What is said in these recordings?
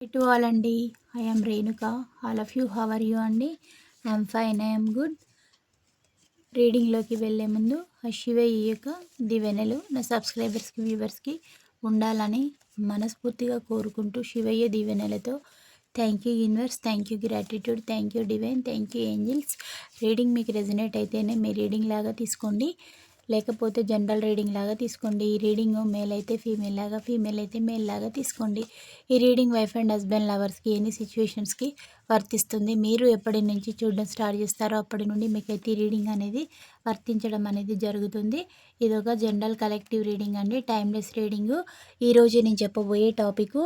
To all అండి I Renuka all of you how are you అండి I'm fine I'm good రీడింగ్లోకి వెళ్ళే ముందు ఆ శివ ఈ యొక్క దివెనలు నా సబ్స్క్రైబర్స్కి వ్యూవర్స్కి ఉండాలని మనస్ఫూర్తిగా కోరుకుంటూ శివయ్య దీవెనలతో thank you universe thank you gratitude thank you divine thank you angels reading మీకు రెజినేట్ అయితేనే మీ రీడింగ్ లాగా తీసుకోండి. లేకపోతే జనరల్ రీడింగ్ లాగా తీసుకోండి. ఈ రీడింగ్ మేల్ అయితే ఫీమేల్ లాగా ఫీమేల్ అయితే మేల్ లాగా తీసుకోండి. ఈ రీడింగ్ వైఫ్ అండ్ హస్బెండ్ లవర్స్కి ఎన్ని సిచ్యువేషన్స్కి వర్తిస్తుంది మీరు ఎప్పటి నుంచి చూడడం స్టార్ట్ చేస్తారో అప్పటి నుండి మీకైతే ఈ రీడింగ్ అనేది వర్తించడం అనేది జరుగుతుంది. ఇది ఒక జనరల్ కలెక్టివ్ రీడింగ్ అండి టైమ్లెస్ రీడింగ్. ఈరోజు నేను చెప్పబోయే టాపిక్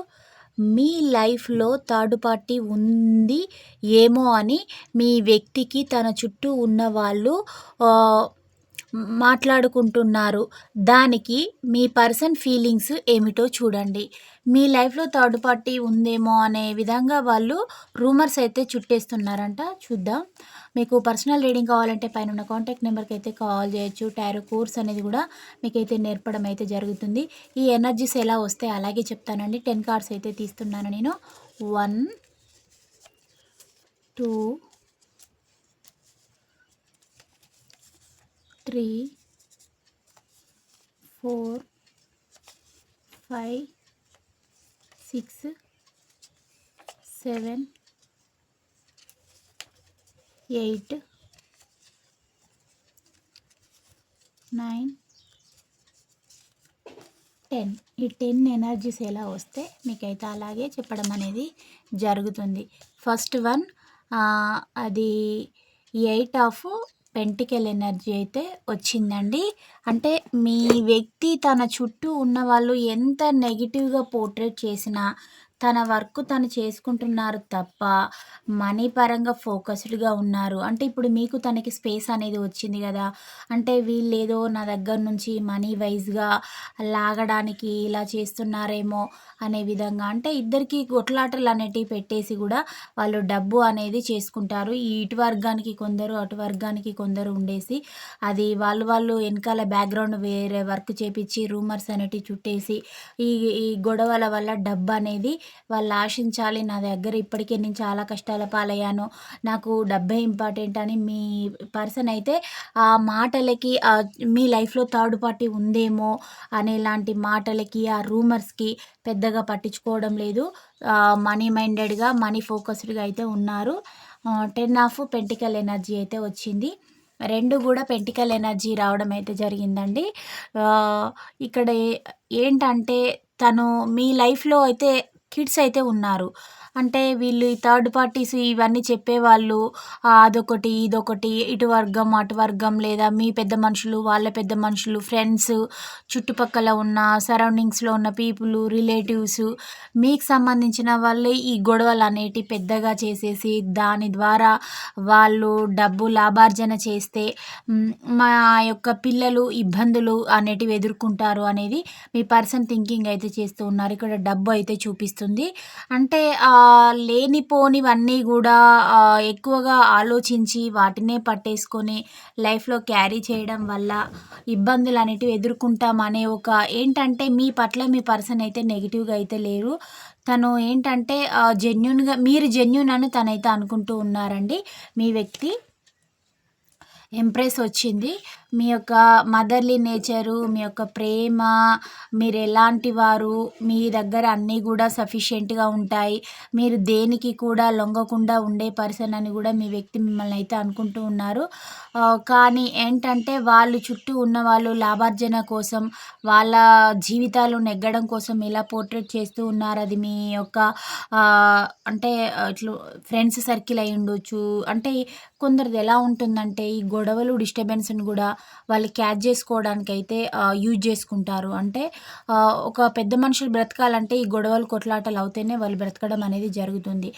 మీ లైఫ్లో థర్డ్ పార్టీ ఉంది ఏమో అని మీ వ్యక్తికి తన చుట్టూ ఉన్న వాళ్ళు మాట్లాడుకుంటున్నారు. దానికి మీ పర్సన్ ఫీలింగ్స్ ఏమిటో చూడండి. మీ లైఫ్లో థర్డ్ పార్టీ ఉందేమో అనే విధంగా వాళ్ళు రూమర్స్ అయితే చుట్టేస్తున్నారంట. చూద్దాం. మీకు పర్సనల్ రీడింగ్ కావాలంటే పైన ఉన్న కాంటాక్ట్ నెంబర్కి అయితే కాల్ చేయొచ్చు. టైరో కోర్స్ అనేది కూడా మీకైతే నేర్పడం అయితే జరుగుతుంది. ఈ ఎనర్జీస్ ఎలా వస్తే అలాగే చెప్తానండి. టెన్ కార్డ్స్ అయితే తీస్తున్నాను నేను. One two three four five six seven eight nine ten. ఈ టెన్ ఎనర్జీస్ ఎలా వస్తే మీకైతే అలాగే చెప్పడం అనేది జరుగుతుంది. ఫస్ట్ వన్ అది ఎయిట్ ఆఫ్ పెంటికల్ ఎనర్జీ అయితే వచ్చిందండి. అంటే మీ వ్యక్తి తన చుట్టూ ఉన్న వాళ్ళు ఎంత నెగిటివ్గా పోర్ట్రేట్ చేసినా తన వర్క్ తను చేసుకుంటున్నారు తప్ప మనీ పరంగా ఫోకస్డ్గా ఉన్నారు. అంటే ఇప్పుడు మీకు తనకి స్పేస్ అనేది వచ్చింది కదా. అంటే వీళ్ళు ఏదో నా దగ్గర నుంచి మనీ వైజ్గా లాగడానికి ఇలా చేస్తున్నారేమో అనే విధంగా. అంటే ఇద్దరికి కొట్లాటలు అనేటివి పెట్టేసి కూడా వాళ్ళు డబ్బు అనేది చేసుకుంటారు. ఈ ఇటు వర్గానికి కొందరు అటు వర్గానికి కొందరు ఉండేసి అది వాళ్ళు వాళ్ళు వెనకాల బ్యాక్గ్రౌండ్ వేరే వర్క్ చేపించి రూమర్స్ అనేటివి చుట్టేసి ఈ ఈ గొడవల వల్ల డబ్బు అనేది వాళ్ళు ఆశించాలి నా దగ్గర ఇప్పటికే నేను చాలా కష్టాల పాలయ్యాను నాకు డబ్బే ఇంపార్టెంట్ అని మీ పర్సన్ అయితే ఆ మాటలకి మీ లైఫ్లో థర్డ్ పార్టీ ఉందేమో అనేలాంటి మాటలకి ఆ రూమర్స్కి పెద్దగా పట్టించుకోవడం లేదు. మనీ మైండెడ్గా మనీ ఫోకస్డ్గా అయితే ఉన్నారు. టెన్ ఆఫ్ పెంటికల్ ఎనర్జీ అయితే వచ్చింది. రెండు కూడా పెంటికల్ ఎనర్జీ రావడం అయితే జరిగిందండి. ఇక్కడ ఏంటంటే తను మీ లైఫ్లో అయితే కిడ్స్ అయితే ఉన్నారు. అంటే వీళ్ళు ఈ థర్డ్ పార్టీస్ ఇవన్నీ చెప్పేవాళ్ళు అదొకటి ఇదొకటి ఇటు వర్గం అటు వర్గం లేదా మీ పెద్ద మనుషులు వాళ్ళ పెద్ద మనుషులు ఫ్రెండ్స్ చుట్టుపక్కల ఉన్న సరౌండింగ్స్లో ఉన్న పీపుల్ రిలేటివ్స్ మీకు సంబంధించిన వాళ్ళే ఈ గొడవలు అనేటివి పెద్దగా చేసేసి దాని ద్వారా వాళ్ళు డబ్బు లాభార్జన చేస్తే మా యొక్క పిల్లలు ఇబ్బందులు అనేటివి ఎదుర్కొంటారు అనేది మీ పర్సన్ థింకింగ్ అయితే చేస్తూ ఉన్నారు. ఇక్కడ డబ్బు అయితే అనిపిస్తుంది అంటే లేనిపోనివన్నీ కూడా ఎక్కువగా ఆలోచించి వాటినే పట్టేసుకొని లైఫ్లో క్యారీ చేయడం వల్ల ఇబ్బందులు అనేటివి ఎదుర్కొంటామనే ఒక ఏంటంటే మీ పట్ల మీ పర్సన్ అయితే నెగిటివ్గా అయితే లేరు. తను ఏంటంటే జెన్యున్గా మీరు జెన్యున్ అని తనైతే అనుకుంటూ ఉన్నారండి. మీ వ్యక్తి ఎంప్రెస్ వచ్చింది. మీ యొక్క మదర్లీ నేచరు మీ యొక్క ప్రేమ మీరు ఎలాంటి వారు మీ దగ్గర అన్నీ కూడా సఫిషియెంట్గా ఉంటాయి. మీరు దేనికి కూడా లొంగకుండా ఉండే పర్సన్ అని కూడా మీ వ్యక్తి మిమ్మల్ని అయితే అనుకుంటూ ఉన్నారు. కానీ ఏంటంటే వాళ్ళు చుట్టూ ఉన్న వాళ్ళు లాభార్జన కోసం వాళ్ళ జీవితాలు నెగ్గడం కోసం ఇలా పోర్ట్రేట్ చేస్తూ ఉన్నారు? అది మీ యొక్క అంటే ఇట్లా ఫ్రెండ్స్ సర్కిల్ అయి ఉండొచ్చు అంటే కొందరిది ఎలా ఉంటుందంటే ఈ గొడవలు డిస్టర్బెన్స్ని కూడా వాళ్ళు క్యాచ్ చేసుకోవడానికి అయితే యూజ్ చేసుకుంటారు. అంటే ఒక పెద్ద మనుషులు బ్రతకాలంటే ఈ గొడవలు కొట్లాటలు అవుతేనే వాళ్ళు బ్రతకడం అనేది జరుగుతుంది.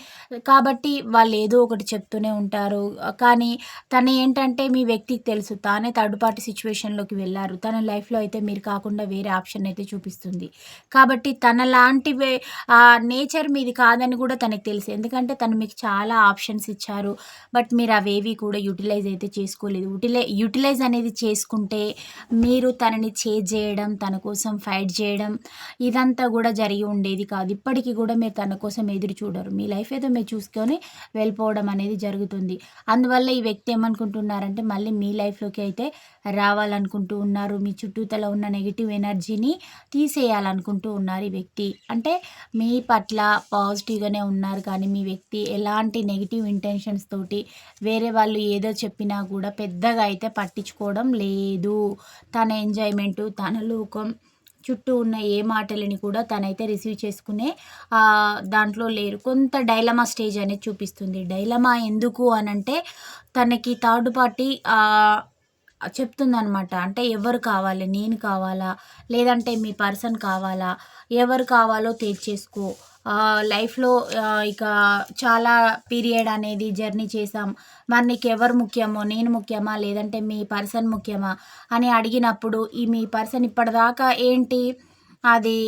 కాబట్టి వాళ్ళు ఏదో ఒకటి చెప్తూనే ఉంటారు. కానీ తను ఏంటంటే మీ వ్యక్తికి తెలుసు. తానే థర్డ్ పార్టీ సిచ్యువేషన్లోకి వెళ్ళారు. తన లైఫ్లో అయితే మీరు కాకుండా వేరే ఆప్షన్ అయితే చూపిస్తుంది. కాబట్టి తన లాంటి నేచర్ మీది కాదని కూడా తనకు తెలుసు. ఎందుకంటే తను మీకు చాలా ఆప్షన్స్ ఇచ్చారు. బట్ మీరు అవేవి కూడా యూటిలైజ్ అయితే చేసుకోలేదు. యూటిలై యూటిలైజ్ అనేది చేసుకుంటే మీరు తనని చేజ్ చేయడం తన కోసం ఫైట్ చేయడం ఇదంతా కూడా జరిగి ఉండేది కాదు. ఇప్పటికీ కూడా మీరు తన కోసం ఎదురు చూడరు. మీ లైఫ్ ఏదో మీరు చూసుకొని వెళ్ళిపోవడం అనేది జరుగుతుంది. అందువల్ల ఈ వ్యక్తి ఏమనుకుంటున్నారంటే మళ్ళీ మీ లైఫ్లోకి అయితే రావాలనుకుంటూ ఉన్నారు. మీ చుట్టూతల ఉన్న నెగిటివ్ ఎనర్జీని తీసేయాలనుకుంటూ ఉన్నారు ఈ వ్యక్తి. అంటే మీ పట్ల పాజిటివ్గానే ఉన్నారు కానీ మీ వ్యక్తి ఎలాంటి నెగిటివ్ ఇంటెన్షన్స్ తోటి వేరే వాళ్ళు ఏదో చెప్పినా కూడా పెద్దగా అయితే పట్టించుకోవడం లేదు. తన ఎంజాయ్మెంట్ తన లోకం చుట్టూ ఉన్న ఏ మాటలని కూడా తనైతే రిసీవ్ చేసుకునే దాంట్లో లేరు. కొంత డైలమా స్టేజ్ అనేది చూపిస్తుంది. డైలమా ఎందుకు అనంటే తనకి థర్డ్ పార్టీ చెప్తుందనమాట అంటే ఎవరు కావాలి? నేను కావాలా? లేదంటే మీ పర్సన్ కావాలా? ఎవరు కావాలో తేల్చేసుకో లైఫ్లో ఇక చాలా పీరియడ్ అనేది జర్నీ చేసాం మరి నీకు ఎవరు ముఖ్యమో? నేను ముఖ్యమా? లేదంటే మీ పర్సన్ ముఖ్యమా? అని అడిగినప్పుడు ఈ మీ పర్సన్ ఇప్పటిదాకా ఏంటి? అది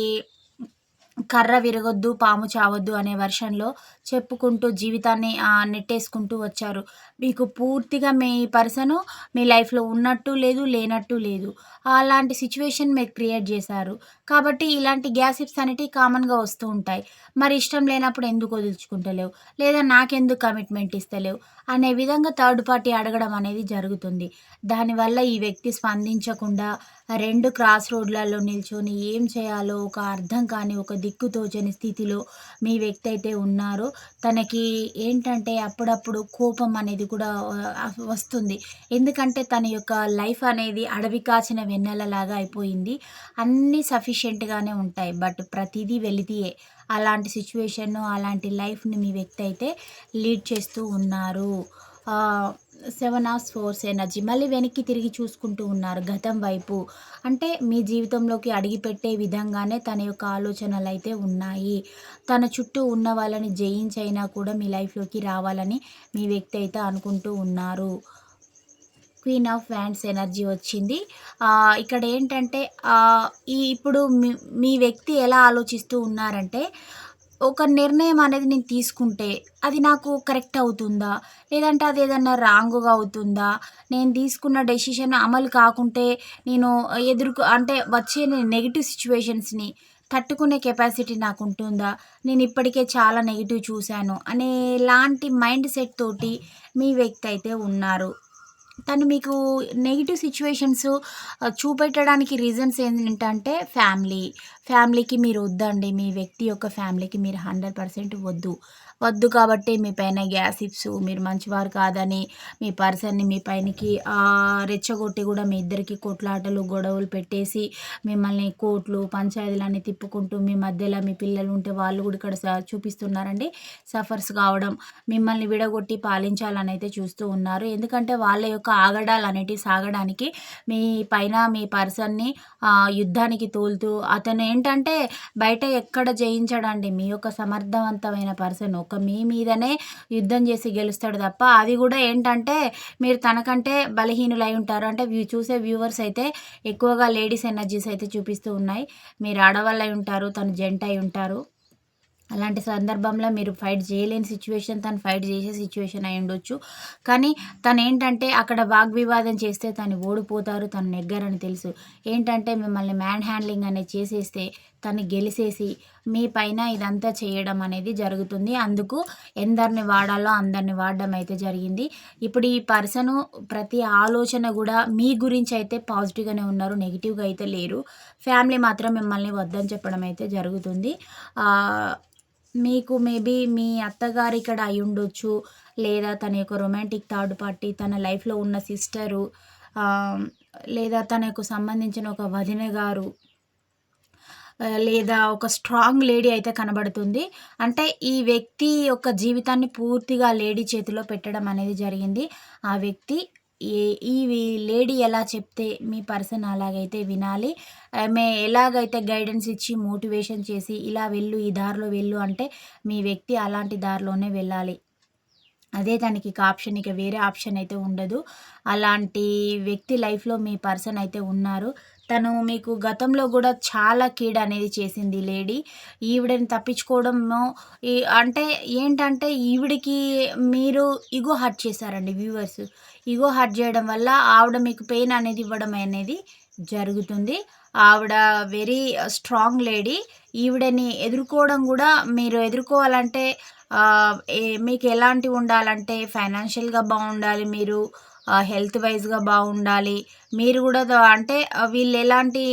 కర్ర విరగొద్దు పాము చావద్దు అనే వర్షన్లో చెప్పుకుంటూ జీవితాన్ని నెట్టేసుకుంటూ వచ్చారు. మీకు పూర్తిగా మీ పర్సను మీ లైఫ్లో ఉన్నట్టు లేదు లేనట్టు లేదు. అలాంటి సిచ్యువేషన్ మీరు క్రియేట్ చేశారు. కాబట్టి ఇలాంటి గ్యాసిప్స్ అనేటివి కామన్గా వస్తూ ఉంటాయి. మరి ఇష్టం లేనప్పుడు ఎందుకు వదులుచుకుంటలేవు? లేదా నాకెందుకు కమిట్మెంట్ ఇస్తలేవు? అనే విధంగా థర్డ్ పార్టీ అడగడం అనేది జరుగుతుంది. దానివల్ల ఈ వ్యక్తి స్పందించకుండా రెండు క్రాస్ రోడ్లలో నిల్చొని ఏం చేయాలో ఒక అర్థం కాని ఒక దిక్కుతోచని స్థితిలో మీ వ్యక్తి అయితే ఉన్నారో తనకి ఏంటంటే అప్పుడప్పుడు కోపం అనేది కూడా వస్తుంది. ఎందుకంటే తన యొక్క లైఫ్ అనేది అడవి కాచిన వెన్నెలలాగా అయిపోయింది. అన్నీ సఫిషియెంట్గానే ఉంటాయి. బట్ ప్రతిదీ వెలితియే. అలాంటి సిచ్యువేషన్ అలాంటి లైఫ్ని మీ వ్యక్తి అయితే లీడ్ చేస్తూ ఉన్నారు. సెవెన్ ఆఫ్ ఫోర్స్ ఎనర్జీ మళ్ళీ వెనక్కి తిరిగి చూసుకుంటూ ఉన్నారు గతం వైపు. అంటే మీ జీవితంలోకి అడిగిపెట్టే విధంగానే తన యొక్క ఆలోచనలు అయితే ఉన్నాయి. తన చుట్టూ ఉన్న వాళ్ళని జయించైనా కూడా మీ లైఫ్లోకి రావాలని మీ వ్యక్తి అయితే అనుకుంటూ ఉన్నారు. క్వీన్ ఆఫ్ వ్యాండ్స్ ఎనర్జీ వచ్చింది. ఇక్కడ ఏంటంటే ఈ ఇప్పుడు మీ మీ వ్యక్తి ఎలా ఆలోచిస్తూ ఉన్నారంటే ఒక నిర్ణయం అనేది నేను తీసుకుంటే అది నాకు కరెక్ట్ అవుతుందా? లేదంటే అది ఏదన్నా రాంగ్గా అవుతుందా? నేను తీసుకున్న డెసిషన్ అమలు కాకుంటే నేను ఎదుర్కొ అంటే వచ్చే నెగిటివ్ సిచ్యువేషన్స్ని తట్టుకునే కెపాసిటీ నాకు ఉంటుందా? నేను ఇప్పటికే చాలా నెగిటివ్ చూశాను అనేలాంటి మైండ్ సెట్ తోటి మీ వ్యక్తి అయితే ఉన్నారు. తను మీకు నెగిటివ్ సిచ్యువేషన్స్ చూపెట్టడానికి రీజన్స్ ఏంటంటే ఫ్యామిలీ ఫ్యామిలీకి మీరు వద్దండి. మీ వ్యక్తి యొక్క ఫ్యామిలీకి మీరు హండ్రెడ్ పర్సెంట్ వద్దు. వద్దు కాబట్టి మీ పైన గ్యాసిప్స్ మీరు మంచివారు కాదని మీ పర్సన్ని మీ పైనకి రెచ్చగొట్టి కూడా మీ ఇద్దరికి కొట్లాటలు గొడవలు పెట్టేసి మిమ్మల్ని కోట్లు పంచాయతీలన్నీ తిప్పుకుంటూ మీ మధ్యలో మీ పిల్లలు ఉంటే వాళ్ళు కూడా ఇక్కడ చూపిస్తున్నారండి. సఫర్స్ కావడం మిమ్మల్ని విడగొట్టి పాలించాలని అయితే చూస్తూ ఉన్నారు. ఎందుకంటే వాళ్ళ యొక్క ఆగడాలు అనేటివి సాగడానికి మీ పైన మీ పర్సన్ని యుద్ధానికి తోలుతూ అతను ఏంటంటే బయట ఎక్కడ జయించడండి? మీ యొక్క సమర్థవంతమైన పర్సన్ ఒక మీ మీదనే యుద్ధం చేసి గెలుస్తాడు తప్ప అది కూడా ఏంటంటే మీరు తనకంటే బలహీనులై ఉంటారు. అంటే వ్యూ చూసే వ్యూవర్స్ అయితే ఎక్కువగా లేడీస్ ఎనర్జీస్ అయితే చూపిస్తూ ఉన్నాయి. మీరు ఆడవాళ్ళై ఉంటారు తను జెంట్ అయి ఉంటారు. అలాంటి సందర్భంలో మీరు ఫైట్ చేయలేని సిచ్యువేషన్ తను ఫైట్ చేసే సిచ్యువేషన్ అయి ఉండొచ్చు. కానీ తను ఏంటంటే అక్కడ వాగ్వివాదం చేస్తే తను ఓడిపోతారు తను నెగ్గరని తెలుసు. ఏంటంటే మిమ్మల్ని మ్యాన్ హ్యాండ్లింగ్ అనేది చేసేస్తే తను గెలిసేసి మీ పైన ఇదంతా చేయడం అనేది జరుగుతుంది. అందుకు ఎందరిని వాడాలో అందరిని వాడడం అయితే జరిగింది. ఇప్పుడు ఈ పర్సను ప్రతి ఆలోచన కూడా మీ గురించి అయితే పాజిటివ్గానే ఉన్నారు నెగిటివ్గా అయితే లేరు. ఫ్యామిలీ మాత్రం మిమ్మల్ని వద్దని చెప్పడం అయితే జరుగుతుంది. మీకు మేబీ మీ అత్తగారు ఇక్కడ అయి ఉండొచ్చు లేదా తన యొక్క రొమాంటిక్ థర్డ్ పార్టీ తన లైఫ్లో ఉన్న సిస్టరు లేదా తనకు సంబంధించిన ఒక వదిన గారు లేదా ఒక స్ట్రాంగ్ లేడీ అయితే కనబడుతుంది. అంటే ఈ వ్యక్తి యొక్క జీవితాన్ని పూర్తిగా లేడీ చేతిలో పెట్టడం అనేది జరిగింది. ఆ వ్యక్తి ఏ ఈ లేడీ ఎలా చెప్తే మీ పర్సన్ అలాగైతే వినాలి. ఆమె ఎలాగైతే గైడెన్స్ ఇచ్చి మోటివేషన్ చేసి ఇలా వెళ్ళు ఈ దారిలో వెళ్ళు అంటే మీ వ్యక్తి అలాంటి దారిలోనే వెళ్ళాలి. అదే దానికి ఇక ఆప్షన్ ఇక వేరే ఆప్షన్ అయితే ఉండదు. అలాంటి వ్యక్తి లైఫ్లో మీ పర్సన్ అయితే ఉన్నారు. తను మీకు గతంలో కూడా చాలా కీడ అనేది చేసింది లేడీ. ఈవిడని తప్పించుకోవడము అంటే ఏంటంటే ఈవిడికి మీరు ఇగో హర్ట్ చేశారండి వ్యూవర్స్. ఇగో హర్ట్ చేయడం వల్ల ఆవిడ మీకు పెయిన్ అనేది ఇవ్వడం అనేది జరుగుతుంది. ఆవిడ వెరీ స్ట్రాంగ్ లేడీ. ఈవిడని ఎదుర్కోవడం కూడా మీరు ఎదుర్కోవాలంటే మీకు ఎలాంటి ఉండాలంటే ఫైనాన్షియల్గా బాగుండాలి మీరు. హెల్త్ వైజ్గా బాగుండాలి. మీరు కూడా అంటే వీళ్ళు ఎలాంటి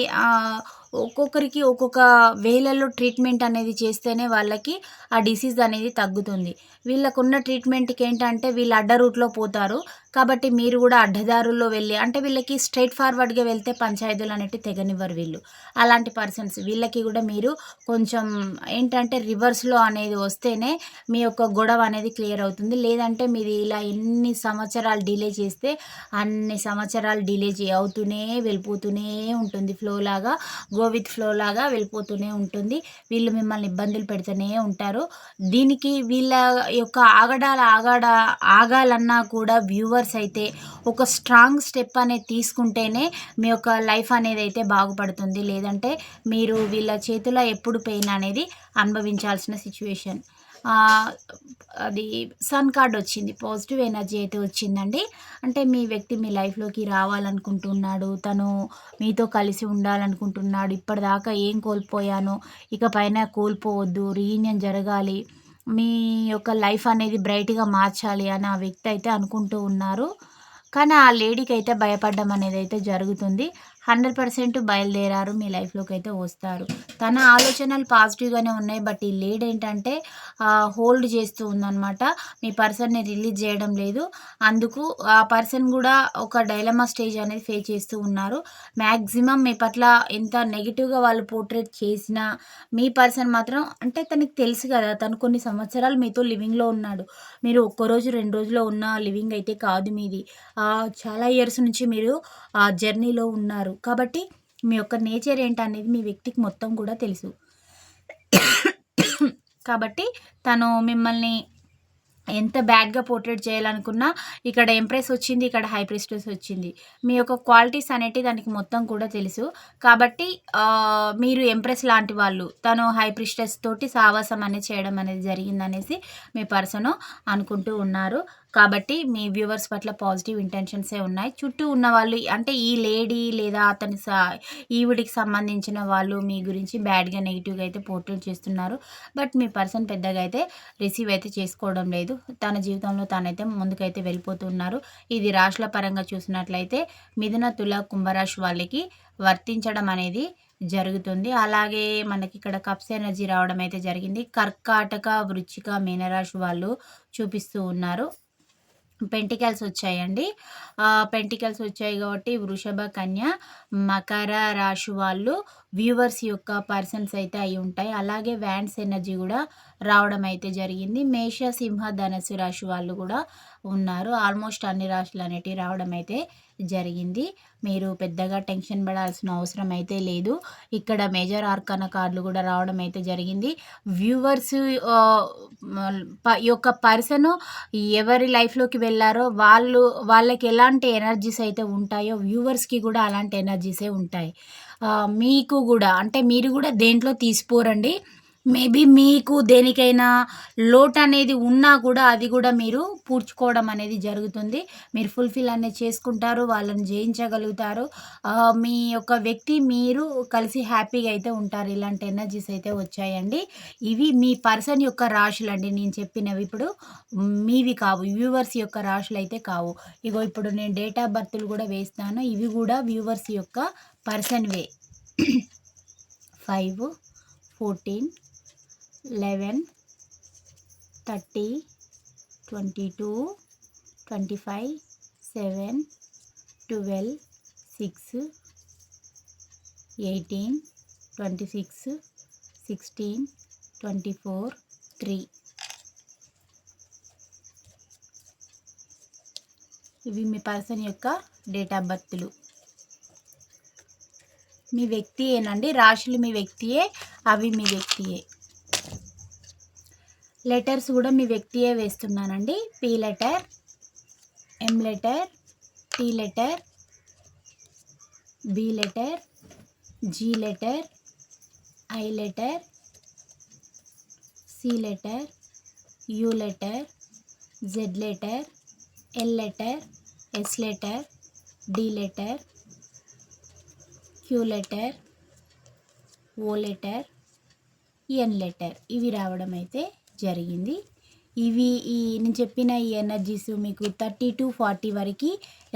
ఒక్కొక్కరికి ఒక్కొక్క వేలలో ట్రీట్మెంట్ అనేది చేస్తేనే వాళ్ళకి ఆ డిసీజ్ అనేది తగ్గుతుంది. వీళ్ళకున్న ట్రీట్మెంట్కి ఏంటంటే వీళ్ళు అడ్డ రూట్లో పోతారు. కాబట్టి మీరు కూడా అడ్డదారుల్లో వెళ్ళి అంటే వీళ్ళకి స్ట్రైట్ ఫార్వర్డ్గా వెళ్తే పంచాయతీలు అనేవి తెగనివ్వరు వీళ్ళు. అలాంటి పర్సన్స్ వీళ్ళకి కూడా మీరు కొంచెం ఏంటంటే రివర్స్లో అనేది వస్తేనే మీ యొక్క గొడవ అనేది క్లియర్ అవుతుంది. లేదంటే మీరు ఇలా ఎన్ని సంవత్సరాలు డిలే చేస్తే అన్ని సంవత్సరాలు డిలే అవుతూనే వెళ్ళిపోతూనే ఉంటుంది. ఫ్లో లాగా గో విత్ ఫ్లో లాగా వెళ్ళిపోతూనే ఉంటుంది. వీళ్ళు మిమ్మల్ని ఇబ్బందులు పెడుతూనే ఉంటారు. దీనికి వీళ్ళ యొక్క ఆగడాల ఆగడ ఆగాలన్నా కూడా మెంబర్స్ అయితే ఒక స్ట్రాంగ్ స్టెప్ అనేది తీసుకుంటేనే మీ యొక్క లైఫ్ అనేది అయితే బాగుపడుతుంది. లేదంటే మీరు వీళ్ళ చేతిలో ఎప్పుడు పెయిన్ అనేది అనుభవించాల్సిన సిచ్యువేషన్. అది సన్ కార్డ్ వచ్చింది. పాజిటివ్ ఎనర్జీ అయితే వచ్చిందండి. అంటే మీ వ్యక్తి మీ లైఫ్లోకి రావాలనుకుంటున్నాడు. తను మీతో కలిసి ఉండాలనుకుంటున్నాడు. ఇప్పటిదాకా ఏం కోల్పోయాను ఇక పైన కోల్పోవద్దు. రీయూనియన్ జరగాలి. మీ యొక్క లైఫ్ అనేది బ్రైట్గా మార్చాలి అని ఆ వ్యక్తి అయితే అనుకుంటూ ఉన్నారు. కానీ ఆ లేడీకి అయితే భయపడడం అనేది అయితే జరుగుతుంది. హండ్రెడ్ పర్సెంట్ బయలుదేరారు మీ లైఫ్లోకి అయితే వస్తారు. తన ఆలోచనలు పాజిటివ్గానే ఉన్నాయి బట్ ఈ లేడ్ ఏంటంటే హోల్డ్ చేస్తూ ఉందన్నమాట. మీ పర్సన్ని రిలీజ్ చేయడం లేదు. అందుకు ఆ పర్సన్ కూడా ఒక డైలమా స్టేజ్ అనేది ఫేస్ చేస్తూ ఉన్నారు. మ్యాక్సిమం మీ పట్ల ఎంత నెగిటివ్గా వాళ్ళు పోర్ట్రేట్ చేసినా మీ పర్సన్ మాత్రం అంటే తనకి తెలుసు కదా తను కొన్ని సంవత్సరాలు మీతో లివింగ్లో ఉన్నాడు. మీరు ఒక్కరోజు రెండు రోజుల్లో ఉన్న లివింగ్ అయితే కాదు మీది. చాలా ఇయర్స్ నుంచి మీరు ఆ జర్నీలో ఉన్నారు. కాబట్టి మీ యొక్క నేచర్ ఏంటనేది మీ వ్యక్తికి మొత్తం కూడా తెలుసు. కాబట్టి తను మిమ్మల్ని ఎంత బ్యాడ్గా పోర్ట్రేట్ చేయాలనుకున్నా ఇక్కడ ఎంప్రెస్ వచ్చింది ఇక్కడ హై ప్రెస్టెస్ వచ్చింది. మీ యొక్క క్వాలిటీస్ అనేటి దానికి మొత్తం కూడా తెలుసు. కాబట్టి మీరు ఎంప్రెస్ లాంటి వాళ్ళు తను హై ప్రిస్టెస్ తోటి సావాసం అనేది చేయడం అనేది జరిగిందనేసి మీ పర్సన్ అనుకుంటూ ఉన్నారు. కాబట్టి మీ వ్యూవర్స్ పట్ల పాజిటివ్ ఇంటెన్షన్సే ఉన్నాయి. చుట్టూ ఉన్న వాళ్ళు అంటే ఈ లేడీ లేదా అతని సా ఈవిడికి సంబంధించిన వాళ్ళు మీ గురించి బ్యాడ్గా నెగిటివ్గా అయితే పోర్ట్రేట్ చేస్తున్నారు. బట్ మీ పర్సన్ పెద్దగా అయితే రిసీవ్ అయితే చేసుకోవడం లేదు. తన జీవితంలో తానైతే ముందుకైతే వెళ్ళిపోతున్నారు. ఇది రాశుల పరంగా చూసినట్లయితే మిథున తుల కుంభరాశి వాళ్ళకి వర్తించడం అనేది జరుగుతుంది. అలాగే మనకి ఇక్కడ కప్స్ ఎనర్జీ రావడం అయితే జరిగింది. కర్కాటక వృచ్చిక మీనరాశి వాళ్ళు చూపిస్తూ ఉన్నారు. పెంటికల్స్ వచ్చాయండి. పెంటికల్స్ వచ్చాయి కాబట్టి వృషభ కన్య మకర రాశి వాళ్ళు వ్యూవర్స్ యొక్క పర్సన్స్ అయితే అయి ఉంటాయి. అలాగే వ్యాన్స్ ఎనర్జీ కూడా రావడం అయితే జరిగింది. మేష సింహ ధనస్సు రాశి వాళ్ళు కూడా ఉన్నారు. ఆల్మోస్ట్ అన్ని రాశులు అనేటివి రావడం అయితే జరిగింది. మీరు పెద్దగా టెన్షన్ పడాల్సిన అవసరం అయితే లేదు. ఇక్కడ మేజర్ ఆర్కన కార్డులు కూడా రావడం అయితే జరిగింది. వ్యూవర్స్ యొక్క పర్సన్ ఎవరి లైఫ్లోకి వెళ్ళారో వాళ్ళు వాళ్ళకి ఎలాంటి ఎనర్జీస్ అయితే ఉంటాయో వ్యూవర్స్కి కూడా అలాంటి ఎనర్జీసే ఉంటాయి. మీకు కూడా అంటే మీరు కూడా దేంట్లో తీసిపోరండి. మేబీ మీకు దేనికైనా లోటు అనేది ఉన్నా కూడా అది కూడా మీరు పూడ్చుకోవడం అనేది జరుగుతుంది. మీరు ఫుల్ఫిల్ అనేది చేసుకుంటారు వాళ్ళని జయించగలుగుతారు. మీ యొక్క వ్యక్తి మీరు కలిసి హ్యాపీగా అయితే ఉంటారు. ఇలాంటి ఎనర్జీస్ అయితే వచ్చాయండి. ఇవి మీ పర్సన్ యొక్క రాశులు అండి నేను చెప్పినవి ఇప్పుడు మీవి కావు. వ్యూవర్స్ యొక్క రాశులు అయితే కావు. ఇగో ఇప్పుడు నేను డేట్ ఆఫ్ బర్త్లు కూడా వేస్తాను. ఇవి కూడా వ్యూవర్స్ యొక్క person way. Five fourteen eleven thirty twenty two twenty five seven twelve six eighteen twenty six sixteen twenty four three. ఇవి మీ పర్సన్ యొక్క డేట్ ఆఫ్ బర్త్లు. మీ వ్యక్తి ఏనండి? రాశులు మీ వ్యక్తియే? అవి మీ వ్యక్తియే. లెటర్స్ కూడా మీ వ్యక్తియే వేస్తున్నానండి. P letter M letter T letter B letter G letter I letter C letter U letter Z letter L letter S letter D letter Q letter O letter N letter. ఇవి రావడం అయితే జరిగింది. ఇవి ఈ నేను చెప్పిన ఈ ఎనర్జీస్ మీకు థర్టీ టు ఫార్టీ వరకు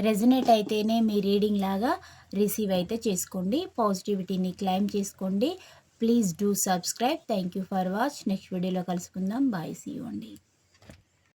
రెజనేట్ అయితేనే మీ రీడింగ్ లాగా రిసీవ్ అయితే చేసుకోండి. పాజిటివిటీని క్లైమ్ చేసుకోండి. Please do subscribe thank you for watch next వీడియోలో కలుసుకుందాం. బాయ్ సీ అండి.